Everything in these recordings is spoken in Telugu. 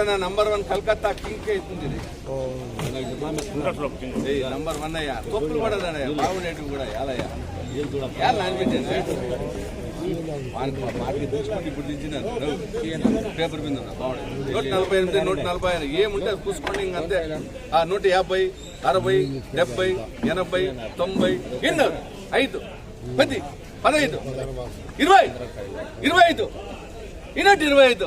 ఎప్పుడైనా నంబర్ వన్ కలకత్తా కింగ్ అవుతుంది ఇది నంబర్ వన్ అయ్యా తొప్పులు కూడా అన్నయ్య బాగుండేటివి కూడా యాదయ్యా యాద అనిపించింది వానికి మార్కి తీసుకొని ఇప్పుడు దించినారు పేపర్ మీద బాగుండేది నూట నలభై ఎనిమిది నూట నలభై ఐదు ఏముంటే చూసుకోండి ఇంకంతే ఆ నూట యాభై అరవై డెబ్బై ఎనభై తొంభై ఎన్నో ఐదు పది పదహైదు ఇరవై ఇరవై ఐదు ఈనాటి ఇరవై ఐదు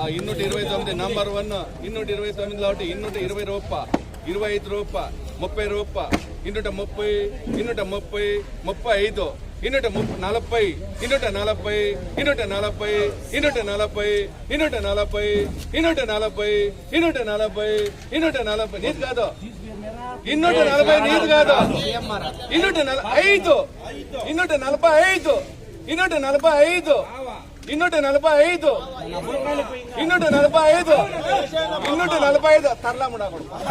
ఆ ಇನ್ನೂಟ ఇరవై తొమ్మిది నంబర్ వన్ ಇನ್ನೂಟ ఇరవై తొమ్మిది కాబట్టి ఇన్నూట ఇరవై రూపాయ ఇరవై ఐదు రూపాయ ముప్పై రూపాయ ఇన్నూట ముప్పై ఇన్నూట ముప్పై ముప్పై ఐదు ఇన్నూట ముప్పై నలభై ఇన్నూట నలభై ఇన్నూట నలభై ఇన్నూట నలభై ఇన్నూట నలభై ఇన్నూట నలభై ఇన్నూట నలభై ఇన్నూట నలభై నీది కాదు ఇన్నూట నలభై నీది కాదు ఇన్నూట నలభై ఐదు ఇన్నూట నలభై ఐదు ఇన్నూట నలభై ఐదు ಇನ್ನೊಟ್ಟು ನಲವ ಐದು ಇನ್ನೊಂದು ನಲವ್ ಐದು ಇನ್ನೊಟ್ಟು ನಲವ ಐದು ತರಲಾಡಿಸ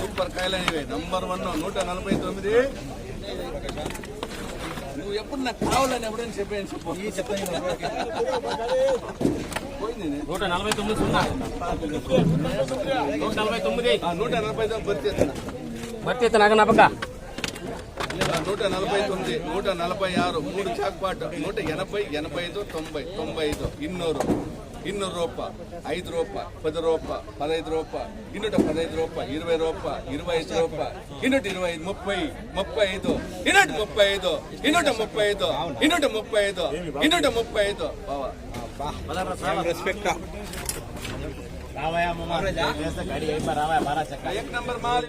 సూపర్ కాయలు అనేవి నంబర్ వన్ నూట నలభై తొమ్మిది నువ్వు ఎప్పుడు నాకు కావాలని ఎప్పుడైనా చెప్పాను చెప్పు నూట నలభై తొమ్మిది సున్నా నూట నలభై తొమ్మిది నూట నలభై తొమ్మిది భర్తీ భర్తీ నాకు నమ్మక నూట నలభై తొమ్మిది నూట నలభై ఆరు మూడు చాక్పాటు నూట ఎనభై ఎనభై ఐదు తొంభై తొంభై ఐదు ఇన్నోరు ಇನ್ನೂರು ರೂಪಾಯಿ ಐದು ರೂಪಾಯಿ ಪದ ರೂಪ ಪದೈದು ರೂಪ ರೂಪಾಯಿ ಪದೈದು ರೂಪಾಯಿ ಇರವೈ ರೂಪ ಇರವೈದು ರೂಪ ಇನ್ನೂಟ ಐದು ಮುಪ್ಪೈ ಮುಪ್ಪೈದು ಇನ್ನೂಟ ಮುಪ್ಪೈದು ಇನ್ನೂಟ ಮುಪ್ಪೈದು ಇನ್ನೂಟ ಮುಪ್ಪೈದು ಇನ್ನೂಟ ಮುಪ್ಪೈದು ನಂಬರ್